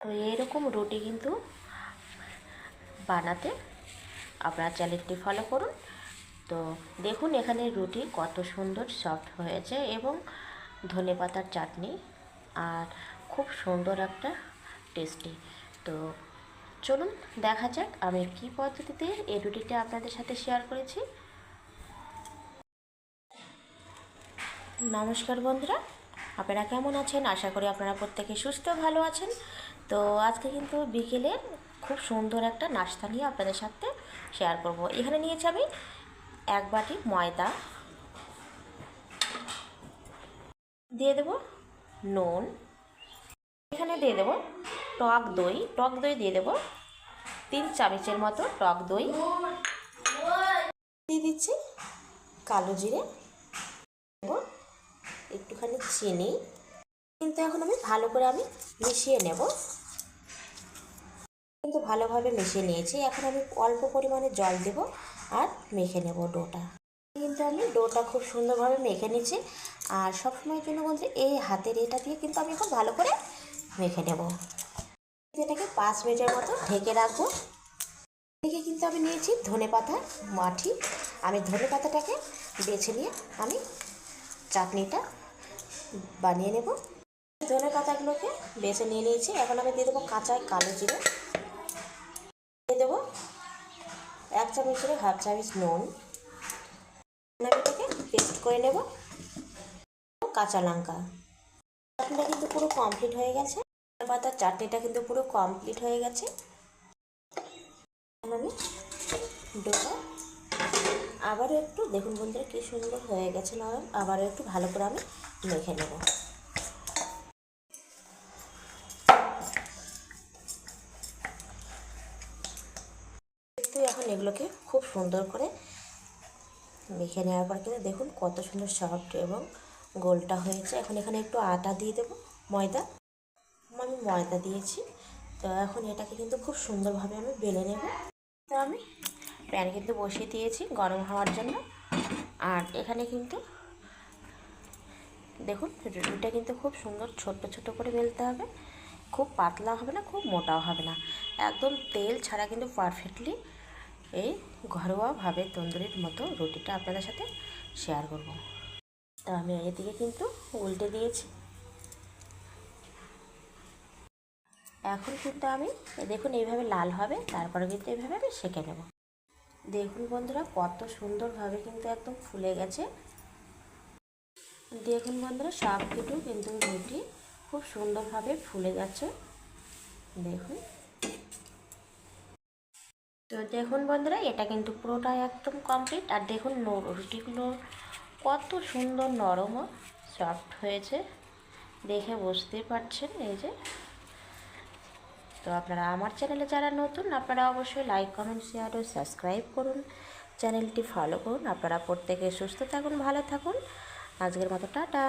তো এরকম রুটি কিন্তু বানাতে আপনারা চ্যানেলটি ফলো করুন। তো দেখুন এখানে রুটি কত সুন্দর সফট হয়েছে এবং ধনে পাতার চাটনি আর খুব সুন্দর একটা টেস্টি তো চলুন দেখা যাক আমি কী পদ্ধতিতে এই রুটিটা আপনাদের সাথে শেয়ার করেছি। নমস্কার বন্ধুরা আপনারা কেমন আছেন? আশা করি আপনারা প্রত্যেকে সুস্থ, ভালো আছেন। তো আজকে কিন্তু বিকেলে খুব সুন্দর একটা নাস্তা নিয়ে আপনাদের সাথে শেয়ার করব। এখানে নিয়েছি আমি এক বাটি ময়দা। দিয়ে দেব নুন। এখানে দিয়ে দেব টক দই। টক দই দিয়ে দেব তিন চামচের মতো টক দই। দিয়ে দিচ্ছি কালো জিরে। চিনি। কিন্তু এখন আমি ভালো করে আমি মিশিয়ে নেব। কিন্তু ভালোভাবে মিশিয়ে নিয়েছি। এখন আমি অল্প পরিমাণে জল দেব আর মেখে নেব ডোটা। কিন্তু আমি ডোটা খুব সুন্দরভাবে মেখে নিচ্ছি। আর সবসময়ের জন্য বলছি, এই হাতের এটা দিয়ে কিন্তু আমি খুব ভালো করে মেখে নেব। এটাকে পাঁচ মিনিটের মতো ঢেকে রাখব। এদিকে কিন্তু আমি নিয়েছি ধনে পাতা মাঠি আমি ধনে পাতাটাকে বেছে নিয়ে আমি চাটনিটা বানিয়ে নেব। ধনে পাতাগুলোকে বেছে নিয়ে নিয়েছি। এখন আমি দিয়ে দেবো কাঁচা কালো জিরে। দিয়ে দেবো এক চামচ করে হাফ চামচ নুন। আমি পেস্ট করে নেব। কাঁচা লঙ্কা। চাটনিটা কিন্তু পুরো কমপ্লিট হয়ে গেছে। পাতার চাটনিটা কিন্তু পুরো কমপ্লিট হয়ে গেছে। আমি ডোটা আবারও একটু, দেখুন বন্ধুরা কী সুন্দর হয়ে গেছে নরম আবারও একটু ভালো করে আমি মেখে নেব। এখন এগুলোকে খুব সুন্দর করে মেখে নেওয়ার পর কিন্তু দেখুন কত সুন্দর সফট এবং গোলটা হয়েছে। এখন এখানে একটু আটা দিয়ে দেবো, ময়দা। আমি ময়দা দিয়েছি, তো এখন এটাকে কিন্তু খুব সুন্দরভাবে আমি বেলে নেব। তো আমি প্যান কিন্তু বসিয়ে দিয়েছি গরম হওয়ার জন্য। আর এখানে কিন্তু দেখুন রুটিটা কিন্তু খুব সুন্দর ছোট্ট ছোট করে বেলতে হবে। খুব পাতলা হবে না, খুব মোটাও হবে না। একদম তেল ছাড়া কিন্তু পারফেক্টলি এই ঘরোয়াভাবে তন্দুরির মতো রুটিটা আপনাদের সাথে শেয়ার করব। তা আমি এদিকে কিন্তু উল্টে দিয়েছি। এখন কিন্তু আমি, দেখুন এইভাবে লাল হবে, তারপরে কিন্তু এইভাবে আমি সেঁকে নেব। দেখুন বন্ধুরা, কত সুন্দরভাবে কিন্তু একদম ফুলে গেছে। দেখুন বন্ধুরা সব কিছু কিন্তু রুটি খুব সুন্দরভাবে ফুলে গেছে। দেখুন। তো দেখুন বন্ধুরা, এটা কিন্তু পুরোটাই একদম কমপ্লিট আর দেখুন রুটিগুলো কত সুন্দর নরম সফট হয়েছে। দেখে বুঝতে পারছেন, এই যে তো আপনারা আমার চ্যানেলে যারা নতুন, আপনারা অবশ্যই লাইক কমেন্ট শেয়ার ও সাবস্ক্রাইব করুন। চ্যানেলটি ফলো করুন। আপনারা প্রত্যেকে সুস্থ থাকুন, ভালো থাকুন। আজকের মতো টাটা।